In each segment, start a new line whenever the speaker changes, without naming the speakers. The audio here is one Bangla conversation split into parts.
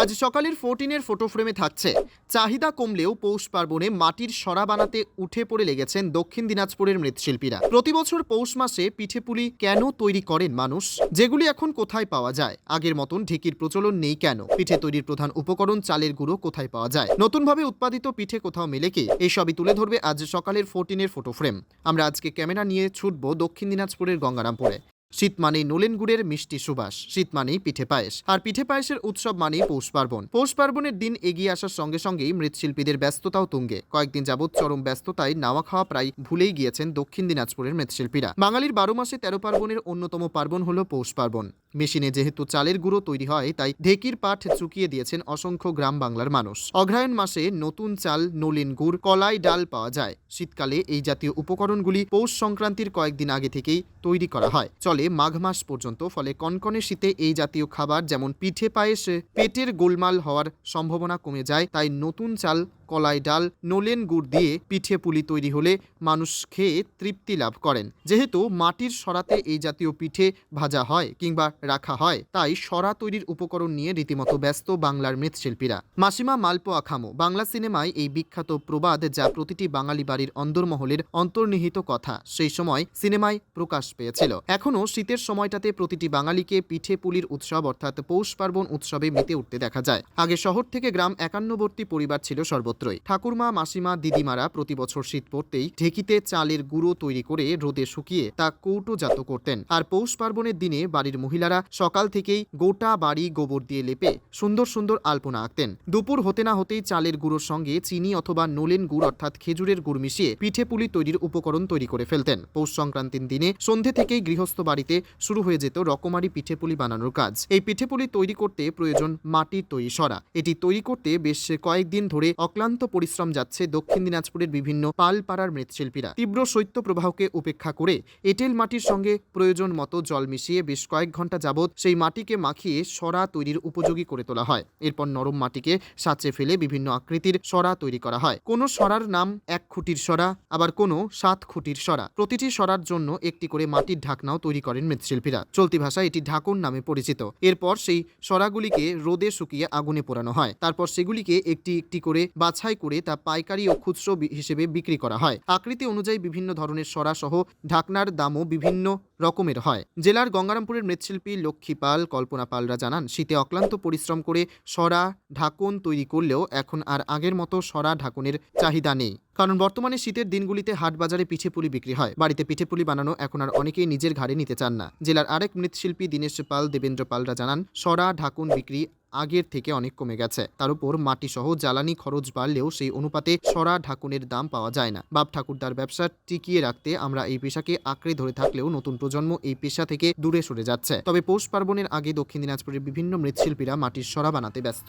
আজ সকালের ফোরটিনের ফটো ফ্রেমে থাকছে। চাহিদা কমলেও পৌষ পার্বণে মাটির সরা বানাতে উঠে পড়ে লেগেছেন দক্ষিণ দিনাজপুরের মৃৎশিল্পীরা। প্রতি বছর পৌষ মাসে পিঠেপুলি কেন তৈরি করেন মানুষ? যেগুলি এখন কোথায় পাওয়া যায়? আগের মতন ঢেকির প্রচলন নেই কেন? পিঠে তৈরির প্রধান উপকরণ চালের গুঁড়ো কোথায় পাওয়া যায়? নতুনভাবে উৎপাদিত পিঠে কোথাও মেলে কি? এই সবই তুলে ধরবে আজ সকালের ফোরটিনের ফটো ফ্রেম আমরা আজকে ক্যামেরা নিয়ে ছুটব দক্ষিণ দিনাজপুরের গঙ্গারামপুরে। শীত মানেই নলেন গুড়ের মিষ্টি সুবাস, শীত মানেই পিঠে পায়েস, আর পিঠে পায়েসের উৎসব মানেই পৌষ পার্বণ। পৌষ পার্বণের দিন এগিয়ে আসার সঙ্গে সঙ্গেই মৃৎশিল্পীদের ব্যস্ততাও তুঙ্গে। কয়েকদিন যাবৎ চরম ব্যস্ততায় নাওয়া খাওয়া প্রায় ভুলেই গিয়েছেন দক্ষিণ দিনাজপুরের মৃৎশিল্পীরা। বাঙালির বারো মাসে তেরো পার্বণের অন্যতম পার্বণ হল পৌষ পার্বণ। মেশিনে যেহেতু চালের গুঁড়ো তৈরি হয়, তাই ঢেকির পাঠ চুকিয়ে দিয়েছেন অসংখ্য গ্রাম বাংলার মানুষ। অগ্রায়ণ মাসে নতুন চাল, নলিন গুড়, কলাই, ডাল পাওয়া যায়। শীতকালে এই জাতীয় উপকরণগুলি পৌষ সংক্রান্তির কয়েকদিন আগে থেকেই তৈরি করা হয়। চলে মাঘ মাস পর্যন্ত, ফলে কনকনে শীতে এই জাতীয় খাবার যেমন পিঠে পায়েস, পেটের গোলমাল হওয়ার সম্ভাবনা কমে যায়, তাই নতুন চাল কলাই ডাল, নলেন গুড় দিয়ে পিঠে পুলি তৈরি হলে মানুষ খেয়ে তৃপ্তি লাভ করেন। যেহেতু মাটির সরাতে এই জাতীয় পিঠে ভাজা হয় কিংবা রাখা হয়, তাই সরা তৈরির উপকরণ নিয়ে রীতিমতো ব্যস্ত বাংলার মৃৎশিল্পীরা। মাসিমা মালপোয়া খামো, বাংলা সিনেমায় এই বিখ্যাত প্রবাদ যা প্রতিটি বাঙালি বাড়ির অন্দরমহলের অন্তর্নিহিত কথা, সেই সময় সিনেমায় প্রকাশ পেয়েছিল। এখনও শীতের সময়টাতে প্রতিটি বাঙালিকে পিঠে পুলির উৎসব অর্থাৎ পৌষ পার্বণ উৎসবে মেতে উঠতে দেখা যায়। আগে শহর থেকে গ্রাম একান্নবর্তী পরিবার ছিল সর্বত্রই ঠাকুরমা, মাসিমা, দিদিমারা প্রতি বছর শীত পড়তেই ঢেকিতে চালের গুঁড়ো তৈরি করে রোদে শুকিয়ে তা কৌটোজাত করতেন। আর পৌষ পার্বণের দিনে বাড়ির মহিলারা সকাল থেকেই গোটা বাড়ি গোবর দিয়ে লেপে সুন্দর সুন্দর আলপনা আঁকতেন। দুপুর হতে না হতেই চালের গুঁড়োর সঙ্গে চিনি অথবা নোলেন গুড় অর্থাৎ খেজুরের গুড় মিশিয়ে পিঠে পুলি তৈরির উপকরণ তৈরি করে ফেলতেন। পৌষ সংক্রান্তির দিনে সন্ধে থেকেই গৃহস্থ বাড়িতে শুরু হয়ে যেত রকমারি পিঠেপুলি বানানোর কাজ। এই পিঠেপুলি তৈরি করতে প্রয়োজন মাটির তৈরি সরা। এটি তৈরি করতে বেশ কয়েকদিন ধরে অক্লান্ত পরিশ্রম যাচ্ছে দক্ষিণ দিনাজপুরের বিভিন্ন পালপাড়ার মৃৎশিল্পীরা। তীব্র শৈত্য প্রবাহকে উপেক্ষা করে এঁটেল মাটির সঙ্গে প্রয়োজন মতো জল মিশিয়ে বেশ কয়েক ঘণ্টা যাবৎ সেই মাটিকে মাখিয়ে সরা তৈরির উপযোগী করে তোলা হয়। এরপর নরম মাটিকে সাঁচে ফেলে বিভিন্ন আকৃতির সরা তৈরি করা হয়। কোনো সরার নাম এক খুঁটির সরা, আবার কোনো সাত খুঁটির সরা। প্রতিটি সরার জন্য একটি করে মাটির ঢাকনাও তৈরি করেন মৃৎশিল্পীরা। চলতি ভাষায় এটি ঢাকন নামে পরিচিত। এরপর সেই সরাগুলিকে রোদে শুকিয়ে আগুনে পোড়ানো হয়। তারপর সেগুলিকে একটি একটি করে বাছাই করে তা পাইকারি ও খুচরো হিসেবে বিক্রি করা হয়। আকৃতি অনুযায়ী বিভিন্ন ধরনের সরা সহ ঢাকনার দামও বিভিন্ন রকমের হয়। জেলার গঙ্গারামপুরের মৃৎশিল্পী লক্ষ্মী পাল, কল্পনা পালরা জানান, শীতে অক্লান্ত পরিশ্রম করে সরা ঢাকন তৈরি করলেও এখন আর আগের মতো সরা ঢাকনের চাহিদা নেই। কারণ বর্তমানে শীতের দিনগুলিতে হাট বাজারে পিঠেপুলি বিক্রি হয়। বাড়িতে পিঠেপুলি বানানো এখন আর অনেকেই নিজের ঘাড়ে নিতে চান না। জেলার আরেক মৃৎশিল্পী দীনেশ পাল, দেবেন্দ্র পালরা জানান, সরা ঢাকুন বিক্রি আগের থেকে অনেক কমে গেছে। তার উপর মাটি সহ জ্বালানি খরচ বাড়লেও সেই অনুপাতে সরা ঢাকুনের দাম পাওয়া যায় না। বাপ ঠাকুরদার ব্যবসা টিকিয়ে রাখতে আমরা এই পেশাকে আঁকড়ে ধরে থাকলেও নতুন প্রজন্ম এই পেশা থেকে দূরে সরে যাচ্ছে। তবে পৌষ পার্বণের আগে দক্ষিণ দিনাজপুরের বিভিন্ন মৃৎশিল্পীরা মাটির সরা বানাতে ব্যস্ত।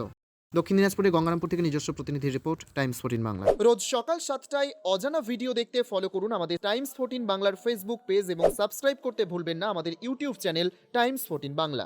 দক্ষিণ দিনাজপুরের গঙ্গারামপুর থেকে নিজস্ব প্রতিনিধি রিপোর্ট, টাইমস ফোর্টিন বাংলা। রোজ সকাল সাতটায় অজানা ভিডিও দেখতে ফলো করুন আমাদের টাইমস ফোর্টিন বাংলার ফেসবুক পেজ এবং সাবস্ক্রাইব করতে ভুলবেন না আমাদের YouTube channel Times fourteen Bangla.